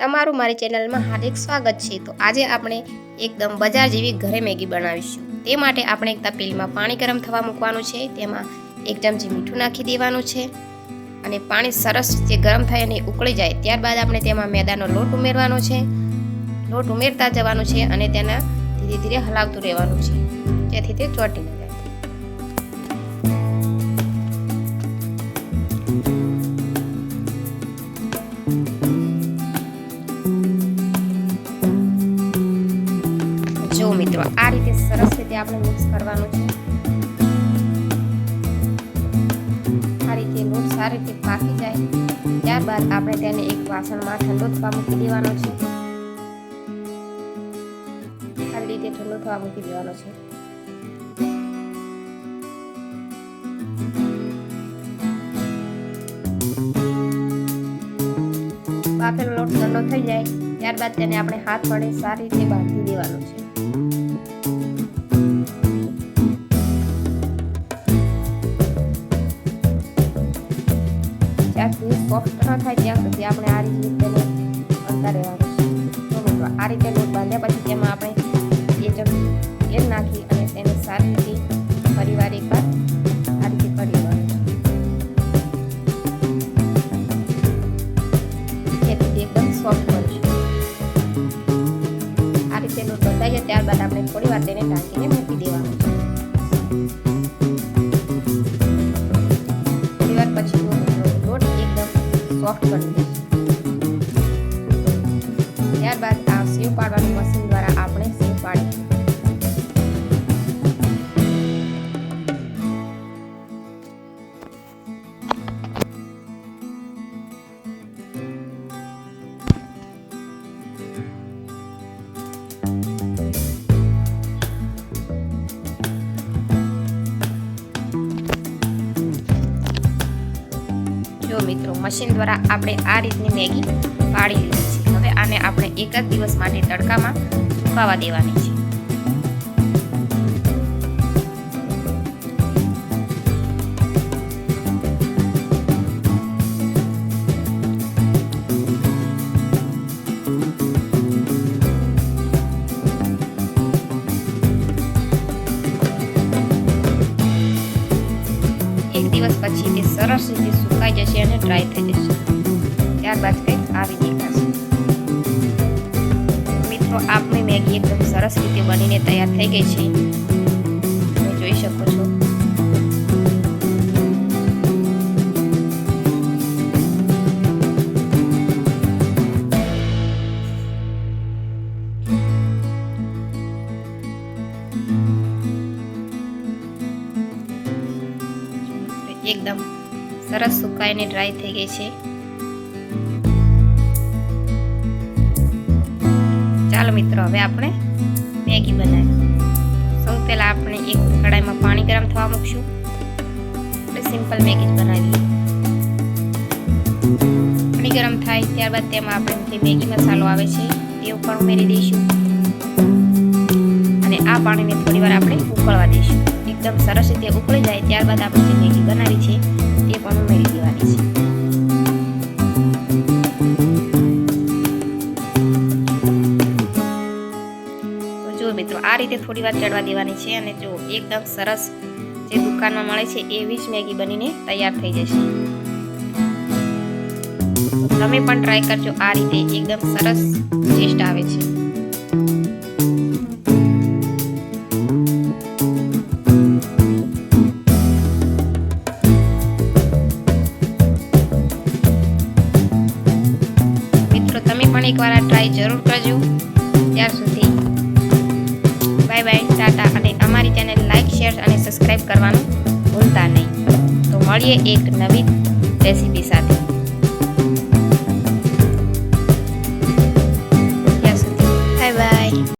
તમારું મારી ચેનલમાં હાર્દિક સ્વાગત છે. તો આજે આપણે એકદમ બજાર જેવી ઘરે મેગી બનાવીશું. તે માટે આપણે એક તપેલીમાં પાણી ગરમ થવા મૂકવાનું છે. તેમાં એક ચમચી મીઠું નાખી દેવાનું છે. અને પાણી સરસ રીતે ગરમ થાય અને ઉકળી જાય, ત્યારબાદ આપણે તેમાં મેદાનો લોટ ઉમેરવાનો છે. લોટ ઉમેરતા જવાનું છે અને તેના ધીરે ધીરે હલાવતું રહેવાનું છે. જેથી તે ચોટી ન જાય. જો મિત્રો, આ રીતે સરસ રીતે આપણે મિક્સ કરવાનું છે. આ રીતે લોટ સારી રીતે પાકી જાય. ત્યારબાદ આપણે તેને એક વાસણમાં ઠંડો થવા મૂકી દેવાનો છે. આવી રીતે ઠંડો થવા મૂકી દેવાનો છે. બાફેલો લોટ ઠંડો થઈ જાય. ત્યારબાદ તેને આપણે હાથ વડે સારી રીતે બાંધી દેવાનો છે. સુધી સોફ્ટ ન થાય ત્યાં સુધી આપણે આ રીતે અંતર રહેવાનું આ રીતે લોટ બાંધ્યા પછી તેમાં આપણે એ ચમચી તેલ નાખી અને તેને સારી રીતે ફરીવાર એકવાર આ રીતે કરી લેવાનું એકદમ સોફ્ટ બનશે આ રીતે લોટ બંધાઈ જાય ત્યારબાદ આપણે થોડી વાર તેને ઢાંકીને મૂકી દેવાનું છે. સોફ્ટ કરી દઈશું ત્યારબાદ આ સેવ પાડવાનું મશીન મિત્રો, મશીન દ્વારા આપણે આ રીતની મેગી પાડી લીધી છે. હવે આને આપણે એક જ દિવસ માટે તડકામાં સુકાવા દેવાની છે. દિવસ પછી તે સરસ રીતે સુકાઈ જશે અને ડ્રાય થઈ જશે. ત્યારબાદ કંઈક આવી દેખાશે. મિત્રો, આપની મેગી એકદમ સરસ રીતે બનીને તૈયાર થઈ ગઈ છે. એકદમ સરસ સુકાઈને ડ્રાય થઈ ગઈ છે. ચાલો મિત્રો, હવે આપણે મેગી બનાવીએ. સૌ પહેલાં આપણે એક કડાઈમાં પાણી ગરમ થવા મૂકશું. આપણે સિમ્પલ મેગી જ બનાવીએ. પાણી ગરમ થાય ત્યારબાદ તેમાં આપણે જે મેગી મસાલો આવે છે તે પણ ઉમેરી દઈશું. અને આ પાણીને થોડીવાર આપણે ઉકળવા દઈશું. એકદમ સરસ રીતે ઉકળી જાય ત્યારબાદ આપણે જે મેગી બનાવી છે તે પણ ઉમેરી દેવાની છે. જુઓ મિત્રો, આ રીતે થોડી વાર ચડવા દેવાની છે અને જો એકદમ સરસ જે દુકાનમાં મળે છે, એવી જ મેગી બનીને તૈયાર થઈ જશે. તમે પણ ટ્રાય કરજો, આ રીતે એકદમ સરસ ટેસ્ટ આવે છે. તમે એકવાર આ ટ્રાય જરૂર કરજો. ત્યાર સુધી બાય બાય ટાટા. અને અમારી ચેનલ લાઈક શેર અને સબસ્ક્રાઈબ કરવાનું ભૂલતા નહીં. તો મળીએ એક નવી રેસીપી સાથે.